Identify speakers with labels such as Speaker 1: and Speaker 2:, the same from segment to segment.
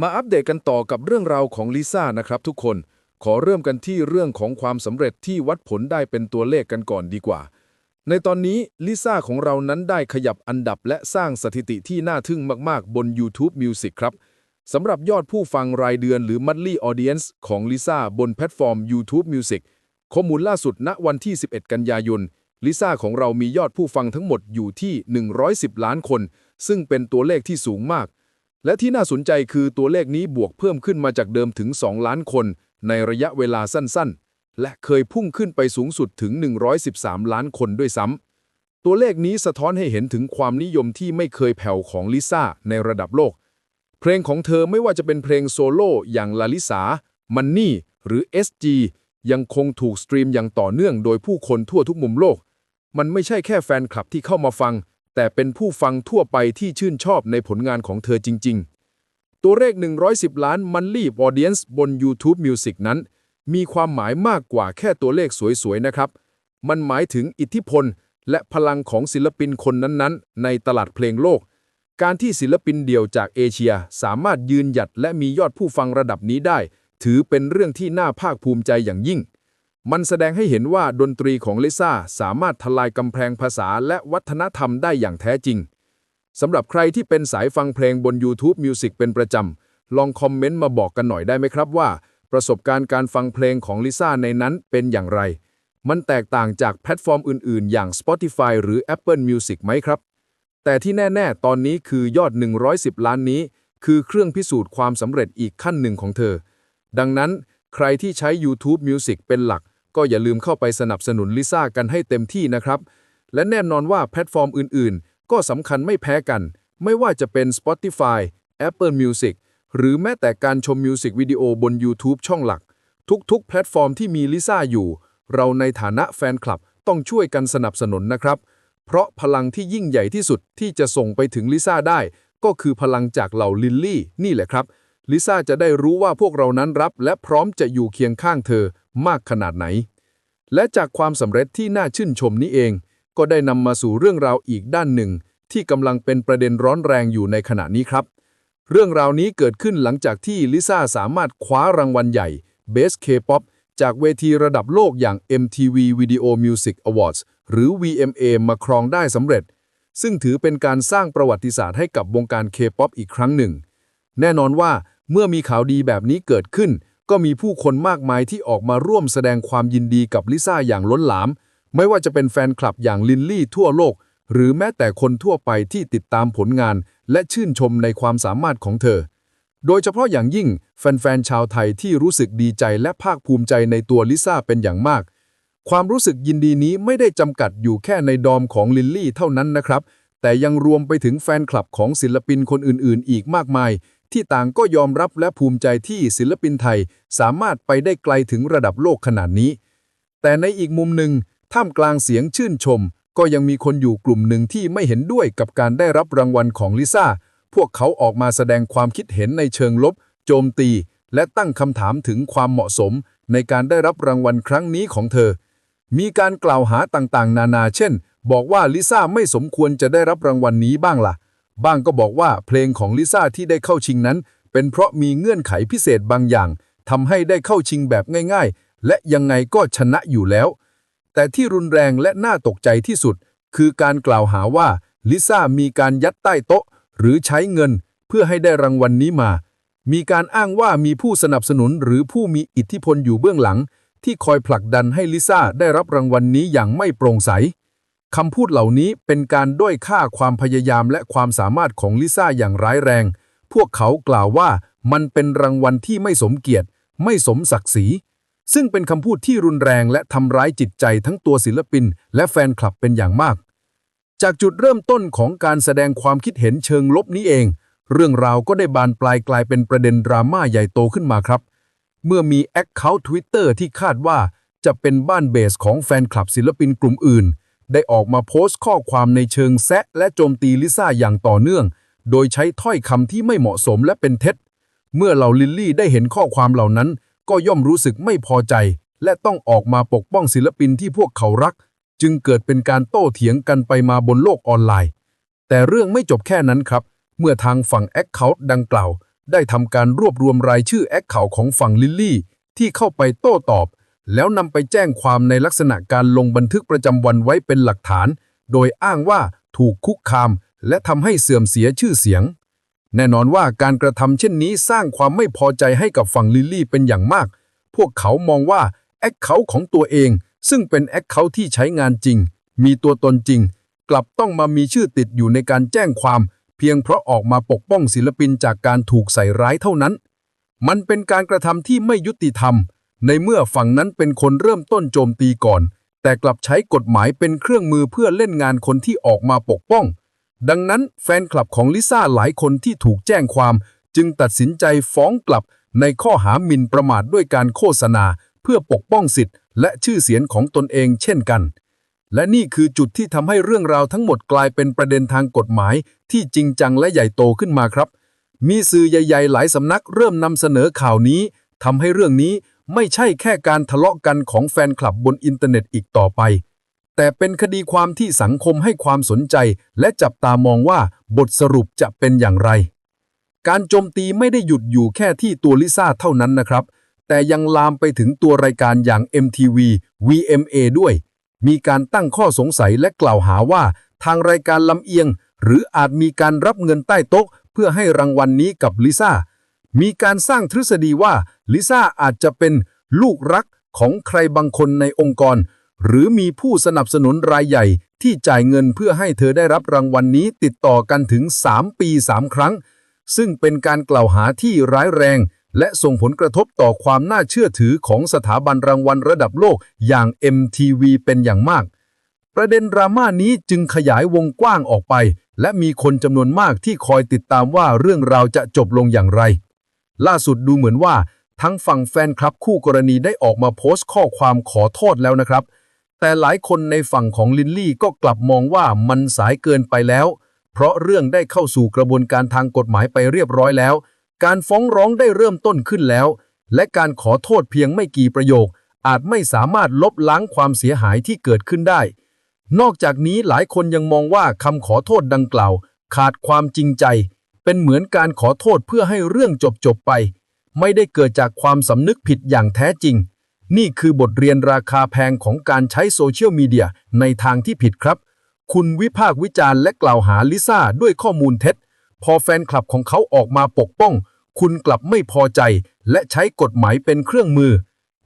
Speaker 1: มาอัปเดตกันต่อกับเรื่องราวของลิซ่านะครับทุกคน ขอเริ่มกันที่เรื่องของความสำเร็จที่วัดผลได้เป็นตัวเลขกันก่อนดีกว่า ในตอนนี้ลิซ่าของเรานั้นได้ขยับอันดับและสร้างสถิติที่น่าทึ่งมาก ๆ บน YouTube Music ครับสำหรับยอดผู้ฟังรายเดือนหรือ Monthly Audience ของลิซ่าบนแพลตฟอร์ม YouTube Music ข้อมูลล่าสุดณวันที่ 11 กันยายนลิซ่าของเรามียอดผู้ฟังทั้งหมดอยู่ที่ 110 ล้านคน ซึ่งเป็นตัวเลขที่สูงมาก และที่น่าสนใจคือตัวเลขนี้บวกเพิ่มขึ้นมาจากเดิมถึง 2 ล้านคน ในระยะเวลาสั้นๆ และเคยพุ่งขึ้นไปสูงสุดถึง 113 ล้านคนด้วยซ้ำตัวเลขนี้สะท้อนให้เห็นถึงความนิยมที่ไม่เคยแผ่วของลิซ่าในระดับโลก เพลงของเธอไม่ว่าจะเป็นเพลงโซโล่อย่างลาลิสามันนี่หรือ SG ยังคงถูกสตรีมอย่างต่อเนื่องโดยผู้คนทั่วทุกมุมโลก มันไม่ใช่แค่แฟนคลับที่เข้ามาฟัง แต่เป็นผู้ฟังทั่วไปที่ชื่นชอบในผลงานของเธอจริง ๆ ตัวเลข 110 ล้าน Monthly Audience บน YouTube Music นั้น มีความหมายมากกว่าแค่ตัวเลขสวยๆ นะครับ มันหมายถึงอิทธิพล และพลังของศิลปินคนนั้นๆ ในตลาดเพลงโลก การที่ศิลปินเดี่ยวจากเอเชียสามารถยืนหยัดและมียอดผู้ฟังระดับนี้ได้ ถือเป็นเรื่องที่น่าภาคภูมิใจอย่างยิ่ง มันแสดงให้เห็นว่าดนตรีของลิซ่าสามารถทลายกำแพงภาษาและวัฒนธรรมได้อย่างแท้จริง สำหรับใครที่เป็นสายฟังเพลงบน YouTube Music เป็นประจำ ลองคอมเมนต์มาบอกกันหน่อยได้ไหมครับว่า ประสบการณ์การฟังเพลงของลิซ่าในนั้นเป็นอย่างไร มันแตกต่างจากแพลตฟอร์มอื่นๆ อย่าง Spotify หรือ Apple Music ไหมครับ แต่ที่แน่ ๆ ตอนนี้คือยอด 110 ล้านนี้ คือเครื่องพิสูจน์ความสำเร็จอีกขั้นหนึ่งของเธอ ดังนั้นใครที่ใช้ YouTube Music เป็นหลัก ก็อย่าลืมเข้าไปสนับสนุนลิซ่ากันให้เต็มที่นะครับ และแน่นอนว่าแพลตฟอร์มอื่นๆ ก็สำคัญไม่แพ้กัน ไม่ว่าจะเป็น Spotify Apple Music หรือแม้แต่การชมมิวสิกวิดีโอบน YouTube ช่องหลัก ทุกๆ แพลตฟอร์มที่มีลิซ่าอยู่ เราในฐานะแฟนคลับต้องช่วยกันสนับสนุนนะครับ เพราะพลังที่ยิ่งใหญ่ที่สุดที่จะส่งไปถึงลิซ่าได้ ก็คือพลังจากเหล่าลิลลี่ นี่แหละครับลิซ่าจะได้รู้ว่าพวกเรานั้นรับ และพร้อมจะอยู่เคียงข้างเธอมากขนาดไหน และจากความสำเร็จที่น่าชื่นชมนี้เอง ก็ได้นำมาสู่เรื่องราวอีกด้านหนึ่ง ที่กำลังเป็นประเด็นร้อนแรงอยู่ในขณะนี้ครับ เรื่องราวนี้เกิดขึ้นหลังจากที่ลิซ่าสามารถคว้ารางวัลใหญ่ Best K-pop จากเวทีระดับโลกอย่าง MTV Video Music Awards หรือ VMA มาครองได้สำเร็จ ซึ่งถือเป็นการสร้างประวัติศาสตร์ให้กับวงการ K-pop อีกครั้งหนึ่ง แน่นอนว่าเมื่อมีข่าวดีแบบนี้เกิดขึ้น ก็มีผู้คนมากมายที่ออกมาร่วมแสดงความยินดีกับลิซ่าอย่างล้นหลาม ไม่ว่าจะเป็นแฟนคลับอย่างลินลี่ทั่วโลก หรือแม้แต่คนทั่วไปที่ติดตามผลงาน และชื่นชมในความสามารถของเธอ โดยเฉพาะอย่างยิ่งแฟนๆชาวไทยที่รู้สึกดีใจและภาคภูมิใจในตัวลิซ่าเป็นอย่างมาก ความรู้สึกยินดีนี้ไม่ได้จำกัดอยู่แค่ในดอมของลินลี่เท่านั้นนะครับ แต่ยังรวมไปถึงแฟนคลับของศิลปินคนอื่น ๆ อีกมากมาย ที่ต่างก็ยอมรับและภูมิใจที่ศิลปินไทยสามารถไปได้ไกลถึงระดับโลกขนาดนี้ แต่ในอีกมุมหนึ่งท่ามกลางเสียงชื่นชม ก็ยังมีคนอยู่กลุ่มหนึ่งที่ไม่เห็นด้วยกับการได้รับรางวัลของลิซ่า พวกเขาออกมาแสดงความคิดเห็นในเชิงลบ โจมตี และตั้งคำถามถึงความเหมาะสม ในการได้รับรางวัลครั้งนี้ของเธอ มีการกล่าวหาต่างๆ นานา เช่น บอกว่าลิซ่าไม่สมควรจะได้รับรางวัลนี้บ้างล่ะ บ้างก็บอกว่าเพลงของลิซ่าที่ได้เข้าชิงนั้น เป็นเพราะมีเงื่อนไขพิเศษบางอย่างทำให้ได้เข้าชิงแบบง่ายๆ และยังไงก็ชนะอยู่แล้ว แต่ที่รุนแรงและน่าตกใจที่สุด คือการกล่าวหาว่าลิซ่ามีการยัดใต้โต๊ะ หรือใช้เงิน เพื่อให้ได้รางวัลนนี้มา มีการอ้างว่ามีผู้สนับสนุนหรือผู้มีอิทธิพลอยู่เบื้องหลัง ที่คอยผลักดันให้ลิซ่าได้รับรางวัลนนี้อย่างไม่โปร่งใส คำพูดเหล่านี้เป็นการด้อยค่าความพยายามและความสามารถของลิซ่าอย่างร้ายแรง พวกเขากล่าวว่ามันเป็นรางวัลที่ไม่สมเกียรติ ไม่สมศักดิ์ศรี ซึ่งเป็นคำพูดที่รุนแรงและทำร้ายจิตใจทั้งตัวศิลปิน และแฟนคลับเป็นอย่างมาก จากจุดเริ่มต้นของการแสดงความคิดเห็นเชิงลบนี้เอง เรื่องราวก็ได้บานปลายกลายเป็นประเด็นดราม่าใหญ่โตขึ้นมาครับ เมื่อมีแอคเคาท์ทวิตเตอร์ที่คาดว่าจะเป็นบ้านเบสของแฟนคลับศิลปินกลุ่มอื่น ได้ออกมาโพสต์ข้อความในเชิงแซะและโจมตีลิซ่าอย่างต่อเนื่อง โดยใช้ถ้อยคำที่ไม่เหมาะสมและเป็นเท็จ เมื่อเหล่าลิลลี่ได้เห็นข้อความเหล่านั้น ก็ย่อมรู้สึกไม่พอใจ และต้องออกมาปกป้องศิลปินที่พวกเขารัก จึงเกิดเป็นการโต้เถียงกันไปมาบนโลกออนไลน์ แต่เรื่องไม่จบแค่นั้นครับ เมื่อทางฝั่งแอคเคาท์ดังกล่าว ได้ทำการรวบรวมรายชื่อแอคเคาท์ของฝั่งลิลลี่ที่เข้าไปโต้ตอบ แล้วนำไปแจ้งความในลักษณะการลงบันทึกประจำวันไว้เป็นหลักฐาน โดยอ้างว่าถูกคุกคาม และทำให้เสื่อมเสียชื่อเสียง แน่นอนว่าการกระทำเช่นนี้สร้างความไม่พอใจให้กับฝั่งลิลลี่เป็นอย่างมาก พวกเขามองว่าแอคเคาท์ของตัวเอง ซึ่งเป็นแอคเคาท์ที่ใช้งานจริง มีตัวตนจริง กลับต้องมามีชื่อติดอยู่ในการแจ้งความ เพียงเพราะออกมาปกป้องศิลปินจากการถูกใส่ร้ายเท่านั้น มันเป็นการกระทำที่ไม่ยุติธรรม ในเมื่อฝั่งนั้นเป็นคนเริ่มต้นโจมตีก่อน แต่กลับใช้กฎหมายเป็นเครื่องมือเพื่อเล่นงานคนที่ออกมาปกป้อง ดังนั้นแฟนคลับของลิซ่าหลายคนที่ถูกแจ้งความ จึงตัดสินใจฟ้องกลับในข้อหาหมิ่นประมาทด้วยการโฆษณา เพื่อปกป้องสิทธิ์ และชื่อเสียงของตนเองเช่นกัน และนี่คือจุดที่ทำให้เรื่องราวทั้งหมดกลายเป็นประเด็นทางกฎหมาย ที่จริงจังและใหญ่โตขึ้นมาครับ มีสื่อใหญ่ ๆ หลายสำนักเริ่มนำเสนอข่าวนี้ทำให้เรื่องนี้ ไม่ใช่แค่การทะเลาะกันของแฟนคลับบนอินเทอร์เน็ตอีกต่อไป แต่เป็นคดีความที่สังคมให้ความสนใจ และจับตามองว่าบทสรุปจะเป็นอย่างไร การโจมตีไม่ได้หยุดอยู่แค่ที่ตัวลิซ่าเท่านั้นนะครับ แต่ยังลามไปถึงตัวรายการอย่าง MTV VMA ด้วย มีการตั้งข้อสงสัยและกล่าวหาว่า ทางรายการลำเอียง หรืออาจมีการรับเงินใต้โต๊ะ เพื่อให้รางวัลนนี้กับลิซ่า มีการสร้างทฤษฎีว่าลิซ่าอาจจะเป็นลูกรักของใครบางคนในองค์กร หรือมีผู้สนับสนุนรายใหญ่ ที่จ่ายเงินเพื่อให้เธอได้รับรางวัลนนี้ติดต่อกันถึง 3 ปี 3 ครั้ง ซึ่งเป็นการกล่าวหาที่ร้ายแรง และส่งผลกระทบต่อความน่าเชื่อถือของสถาบันรางวัลระดับโลกอย่าง MTV เป็นอย่างมาก ประเด็นดราม่านี้จึงขยายวงกว้างออกไป และมีคนจำนวนมากที่คอยติดตามว่าเรื่องราวจะจบลงอย่างไร ล่าสุดดูเหมือนว่า ทั้งฝั่งแฟนคลับคู่กรณีได้ออกมาโพสต์ข้อความขอโทษแล้วนะครับ แต่หลายคนในฝั่งของลินลี่ก็กลับมองว่ามันสายเกินไปแล้ว เพราะเรื่องได้เข้าสู่กระบวนการทางกฎหมายไปเรียบร้อยแล้ว การฟ้องร้องได้เริ่มต้นขึ้นแล้ว และการขอโทษเพียงไม่กี่ประโยค อาจไม่สามารถลบล้างความเสียหายที่เกิดขึ้นได้ นอกจากนี้หลายคนยังมองว่าคำขอโทษดังกล่าว ขาดความจริงใจ เป็นเหมือนการขอโทษเพื่อให้เรื่องจบจบๆไป ไม่ได้เกิดจากความสำนึกผิดอย่างแท้จริง นี่คือบทเรียนราคาแพงของการใช้โซเชียลมีเดียในทางที่ผิดครับ คุณวิพากษ์วิจารณ์และกล่าวหาลิซ่าด้วยข้อมูลเท็จ พอแฟนคลับของเขาออกมาปกป้อง คุณกลับไม่พอใจ และใช้กฎหมายเป็นเครื่องมือ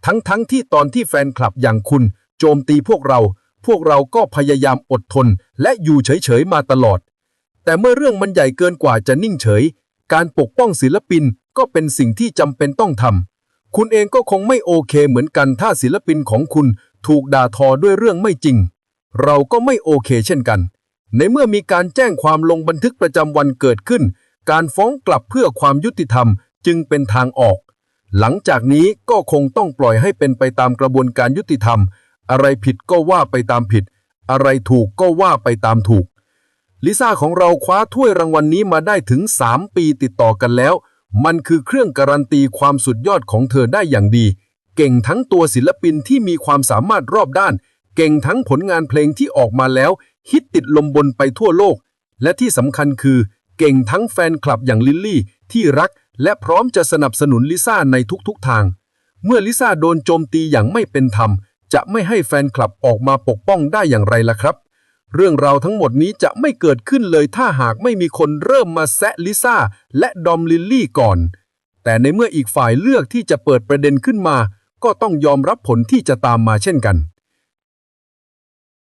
Speaker 1: ทั้งๆทที่ตอนที่แฟนคลับอย่างคุณ โจมตีพวกเรา พวกเราก็พยายามอดทน และอยู่เฉยๆมาตลอด แต่เมื่อเรื่องมันใหญ่เกินกว่าจะนิ่งเฉย การปกป้องศิลปินก็เป็นสิ่งที่จำเป็นต้องทำคุณเองก็คงไม่โอเคเหมือนกันถ้าศิลปินของคุณถูกด่าทอด้วยเรื่องไม่จริง เราก็ไม่โอเคเช่นกัน ในเมื่อมีการแจ้งความลงบันทึกประจำวันเกิดขึ้น การฟ้องกลับเพื่อความยุติธรรมจึงเป็นทางออก หลังจากนี้ก็คงต้องปล่อยให้เป็นไปตามกระบวนการยุติธรรม อะไรผิดก็ว่าไปตามผิด อะไรถูกก็ว่าไปตามถูก ลิซ่าของเราคว้าถ้วยรางวัลนนี้มาได้ถึง 3 ปีติดต่อกันแล้ว มันคือเครื่องการันตีความสุดยอดของเธอได้อย่างดี เก่งทั้งตัวศิลปินที่มีความสามารถรอบด้าน เก่งทั้งผลงานเพลงที่ออกมาแล้ว ฮิตติดลมบนไปทั่วโลก และที่สำคัญคือ เก่งทั้งแฟนคลับอย่างลิลลี่ ที่รัก และพร้อมจะสนับสนุนลิซ่าในทุกๆทาง เมื่อลิซ่าโดนโจมตีอย่างไม่เป็นธรรม จะไม่ให้แฟนคลับออกมาปกป้องได้อย่างไรล่ะครับ เรื่องราวทั้งหมดนี้จะไม่เกิดขึ้นเลยถ้าหากไม่มีคนเริ่มมาแซะลิซ่าและดอมลิลลี่ก่อน แต่ในเมื่ออีกฝ่ายเลือกที่จะเปิดประเด็นขึ้นมา ก็ต้องยอมรับผลที่จะตามมาเช่นกัน